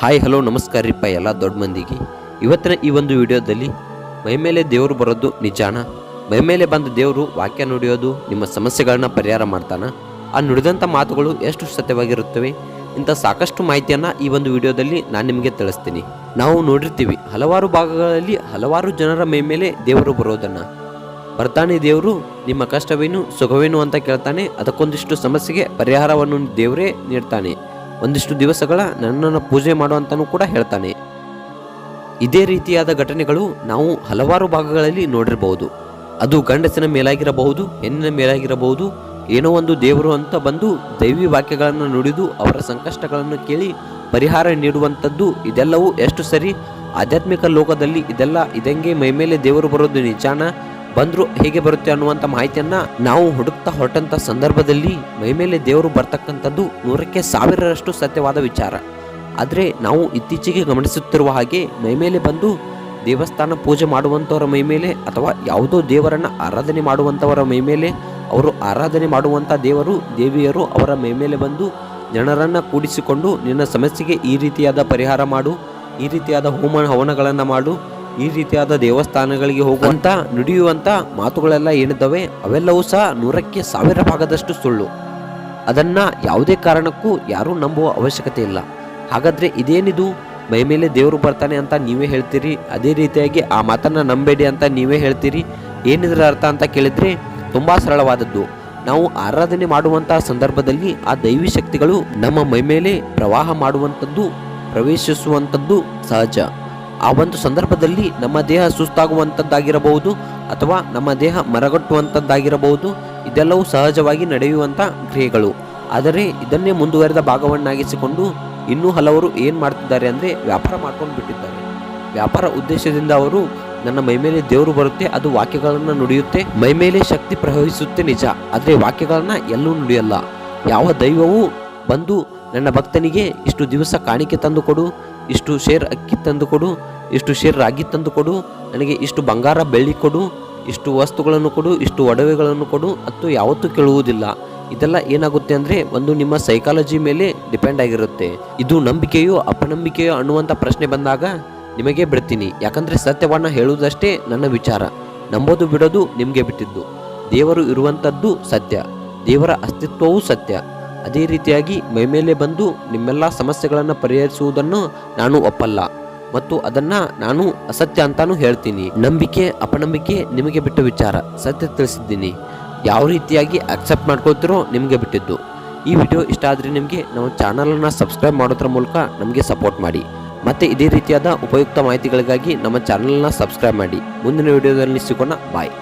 Hi, hello, ನಮಸ್ಕಾರ ರೀಪ್ಪ ಎಲ್ಲ ದೊಡ್ಡ ಮಂದಿಗೆ. ಇವತ್ತಿನ ಈ ಒಂದು ವಿಡಿಯೋದಲ್ಲಿ ಮೈಮೇಲೆ ದೇವರು ಬರೋದು ನಿಜಾನ? ಮೈಮೇಲೆ ಬಂದ ದೇವರು ವಾಕ್ಯ ನುಡಿಯೋದು, ನಿಮ್ಮ ಸಮಸ್ಯೆಗಳನ್ನ ಪರಿಹಾರ ಮಾಡ್ತಾನ? ಆ ನುಡಿದಂಥ ಮಾತುಗಳು ಎಷ್ಟು ಸತ್ಯವಾಗಿರುತ್ತವೆ? ಇಂಥ ಸಾಕಷ್ಟು ಮಾಹಿತಿಯನ್ನು ಈ ಒಂದು ವಿಡಿಯೋದಲ್ಲಿ ನಾನು ನಿಮಗೆ ತಿಳಿಸ್ತೀನಿ. ನಾವು ನೋಡಿರ್ತೀವಿ, ಹಲವಾರು ಭಾಗಗಳಲ್ಲಿ ಹಲವಾರು ಜನರ ಮೈಮೇಲೆ ದೇವರು ಬರೋದನ್ನು. ಬರ್ತಾನೆ ದೇವರು, ನಿಮ್ಮ ಕಷ್ಟವೇನು, ಸುಖವೇನು ಅಂತ ಕೇಳ್ತಾನೆ, ಅದಕ್ಕೊಂದಿಷ್ಟು ಸಮಸ್ಯೆಗೆ ಪರಿಹಾರವನ್ನು ದೇವರೇ ನೀಡ್ತಾನೆ. ಒಂದಿಷ್ಟು ದಿವಸಗಳ ನನ್ನನ್ನು ಪೂಜೆ ಮಾಡುವಂತನೂ ಕೂಡ ಹೇಳ್ತಾನೆ. ಇದೇ ರೀತಿಯಾದ ಘಟನೆಗಳು ನಾವು ಹಲವಾರು ಭಾಗಗಳಲ್ಲಿ ನೋಡಿರಬಹುದು ಅದು ಗಂಡಸಿನ ಮೇಲಾಗಿರಬಹುದು, ಹೆಣ್ಣಿನ ಮೇಲಾಗಿರಬಹುದು, ಏನೋ ಒಂದು ದೇವರು ಅಂತ ಬಂದು ದೈವಿ ವಾಕ್ಯಗಳನ್ನು ನುಡಿದು ಅವರ ಸಂಕಷ್ಟಗಳನ್ನು ಕೇಳಿ ಪರಿಹಾರ ನೀಡುವಂಥದ್ದು ಇದೆಲ್ಲವೂ ಎಷ್ಟು ಸರಿ ಆಧ್ಯಾತ್ಮಿಕ ಲೋಕದಲ್ಲಿ ಇದೆಲ್ಲ ಇದಂಗೆ ಮೈಮೇಲೆ ದೇವರು ಬರೋದು ನಿಜಾನ? ಬಂದ್ರು ಹೇಗೆ ಬರುತ್ತೆ ಅನ್ನುವಂಥ ಮಾಹಿತಿಯನ್ನ ನಾವು ಹುಡುಕ್ತಾ ಹೊರಟಂತ ಸಂದರ್ಭದಲ್ಲಿ ಮೈಮೇಲೆ ದೇವರು ಬರ್ತಕ್ಕಂಥದ್ದು ನೂರಕ್ಕೆ ಸಾವಿರರಷ್ಟು ಸತ್ಯವಾದ ವಿಚಾರ. ಆದರೆ ನಾವು ಇತ್ತೀಚೆಗೆ ಗಮನಿಸುತ್ತಿರುವ ಹಾಗೆ ಮೈಮೇಲೆ ಬಂದು ದೇವಸ್ಥಾನ ಪೂಜೆ ಮಾಡುವಂಥವರ ಮೈಮೇಲೆ ಅಥವಾ ಯಾವುದೋ ದೇವರನ್ನ ಆರಾಧನೆ ಮಾಡುವಂಥವರ ಮೈಮೇಲೆ ಅವರು ಆರಾಧನೆ ಮಾಡುವಂಥ ದೇವರು, ದೇವಿಯರು ಅವರ ಮೈಮೇಲೆ ಬಂದು ಜನರನ್ನು ಕೂಡಿಸಿಕೊಂಡು ನಿನ್ನ ಸಮಸ್ಯೆಗೆ ಈ ರೀತಿಯಾದ ಪರಿಹಾರ ಮಾಡು, ಈ ರೀತಿಯಾದ ಹೋಮ ಹವನಗಳನ್ನು ಮಾಡು ಈ ರೀತಿಯಾದ ದೇವಸ್ಥಾನಗಳಿಗೆ ಹೋಗುವಂತ, ನುಡಿಯುವಂತ ಮಾತುಗಳೆಲ್ಲ ಏನಿದ್ದಾವೆ? ಅವೆಲ್ಲವೂ ಸಹ ನೂರಕ್ಕೆ ಸಾವಿರ ಭಾಗದಷ್ಟು ಸುಳ್ಳು. ಅದನ್ನ ಯಾವುದೇ ಕಾರಣಕ್ಕೂ ಯಾರೂ ನಂಬುವ ಅವಶ್ಯಕತೆ ಇಲ್ಲ. ಹಾಗಾದ್ರೆ ಇದೇನಿದು? ಮೈ ಮೇಲೆ ದೇವರು ಬರ್ತಾನೆ ಅಂತ ನೀವೇ ಹೇಳ್ತೀರಿ? ಅದೇ ರೀತಿಯಾಗಿ ಆ ಮಾತನ್ನ ನಂಬೇಡಿ ಅಂತ ನೀವೇ ಹೇಳ್ತೀರಿ? ಏನಿದ್ರ ಅರ್ಥ ಅಂತ ಕೇಳಿದ್ರೆ ತುಂಬಾ ಸರಳವಾದದ್ದು. ನಾವು ಆರಾಧನೆ ಮಾಡುವಂತಹ ಸಂದರ್ಭದಲ್ಲಿ ಆ ದೈವಿ ಶಕ್ತಿಗಳು ನಮ್ಮ ಮೈ ಮೇಲೆ ಪ್ರವಾಹ ಮಾಡುವಂಥದ್ದು, ಪ್ರವೇಶಿಸುವಂಥದ್ದು ಸಹಜ. ಆ ಒಂದು ಸಂದರ್ಭದಲ್ಲಿ ನಮ್ಮ ದೇಹ ಸುಸ್ತಾಗುವಂಥದ್ದಾಗಿರಬಹುದು ಅಥವಾ ನಮ್ಮ ದೇಹ ಮರಗಟ್ಟುವಂಥದ್ದಾಗಿರಬಹುದು. ಇದೆಲ್ಲವೂ ಸಹಜವಾಗಿ ನಡೆಯುವಂಥ ಕ್ರಿಯೆಗಳು. ಆದರೆ ಇದನ್ನೇ ಮುಂದುವರೆದ ಭಾಗವನ್ನಾಗಿಸಿಕೊಂಡು ಇನ್ನೂ ಹಲವರು ಏನು ಮಾಡ್ತಿದ್ದಾರೆ ಅಂದರೆ ವ್ಯಾಪಾರ ಮಾಡ್ಕೊಂಡು ಬಿಟ್ಟಿದ್ದಾರೆ. ವ್ಯಾಪಾರ ಉದ್ದೇಶದಿಂದ ಅವರು ನನ್ನ ಮೈಮೇಲೆ ದೇವರು ಬರುತ್ತೆ, ಅದು ವಾಕ್ಯಗಳನ್ನು ನುಡಿಯುತ್ತೆ. ಮೈಮೇಲೆ ಶಕ್ತಿ ಪ್ರವಹಿಸುತ್ತೆ ನಿಜ, ಆದರೆ ವಾಕ್ಯಗಳನ್ನು ಎಲ್ಲೂ ನುಡಿಯಲ್ಲ. ಯಾವ ದೈವವೂ ಬಂದು ನನ್ನ ಭಕ್ತನಿಗೆ ಇಷ್ಟು ದಿವಸ ಕಾಣಿಕೆ ತಂದು ಕೊಡು ಇಷ್ಟು ಶೇರ್ ಅಕ್ಕಿ ತಂದು ಕೊಡು, ಇಷ್ಟು ಶೇರ್ ರಾಗಿ ತಂದು ಕೊಡು, ನನಗೆ ಇಷ್ಟು ಬಂಗಾರ ಬೆಳ್ಳಿ ಕೊಡು, ಇಷ್ಟು ವಸ್ತುಗಳನ್ನು ಕೊಡು, ಇಷ್ಟು ಒಡವೆಗಳನ್ನು ಕೊಡು ಅಥವಾ ಯಾವತ್ತೂ ಕೇಳುವುದಿಲ್ಲ. ಇದೆಲ್ಲ ಏನಾಗುತ್ತೆ ಅಂದರೆ ಒಂದು ನಿಮ್ಮ ಸೈಕಾಲಜಿ ಮೇಲೆ ಡಿಪೆಂಡ್ ಆಗಿರುತ್ತೆ. ಇದು ನಂಬಿಕೆಯೋ ಅಪನಂಬಿಕೆಯೋ ಅನ್ನುವಂಥ ಪ್ರಶ್ನೆ ಬಂದಾಗ ನಿಮಗೆ ಬಿಡ್ತೀನಿ. ಯಾಕಂದರೆ ಸತ್ಯವನ್ನು ಹೇಳುವುದಷ್ಟೇ ನನ್ನ ವಿಚಾರ. ನಂಬೋದು ಬಿಡೋದು ನಿಮಗೆ ಬಿಟ್ಟಿದ್ದು. ದೇವರು ಇರುವಂಥದ್ದು ಸತ್ಯ. ದೇವರ ಅಸ್ತಿತ್ವವೂ ಸತ್ಯ. ಅದೇ ರೀತಿಯಾಗಿ ಮೈಮೇಲೆ ಬಂದು ನಿಮ್ಮೆಲ್ಲ ಸಮಸ್ಯೆಗಳನ್ನು ಪರಿಹರಿಸುವುದನ್ನು ನಾನು ಒಪ್ಪಲ್ಲ. ಮತ್ತು ಅದನ್ನ ನಾನು ಅಸತ್ಯ ಅಂತಾನೂ ಹೇಳ್ತೀನಿ. ನಂಬಿಕೆ, ಅಪನಂಬಿಕೆ ನಿಮಗೆ ಬಿಟ್ಟ ವಿಚಾರ. ಸತ್ಯ ತಿಳಿಸಿದ್ದೀನಿ. ಯಾವ ರೀತಿಯಾಗಿ ಅಕ್ಸೆಪ್ಟ್ ಮಾಡ್ಕೊಳ್ತಿರೋ ನಿಮಗೆ ಬಿಟ್ಟಿದ್ದು. ಈ ವಿಡಿಯೋ ಇಷ್ಟ ಆದರೆ ನಿಮಗೆ ನಮ್ಮ ಚಾನಲನ್ನು ಸಬ್ಸ್ಕ್ರೈಬ್ ಮಾಡೋದ್ರ ಮೂಲಕ ನಮಗೆ ಸಪೋರ್ಟ್ ಮಾಡಿ. ಮತ್ತು ಇದೇ ರೀತಿಯಾದ ಉಪಯುಕ್ತ ಮಾಹಿತಿಗಳಿಗಾಗಿ ನಮ್ಮ ಚಾನಲನ್ನು ಸಬ್ಸ್ಕ್ರೈಬ್ ಮಾಡಿ. ಮುಂದಿನ ವಿಡಿಯೋದಲ್ಲಿ ಸಿಗೋಣ. ಬಾಯ್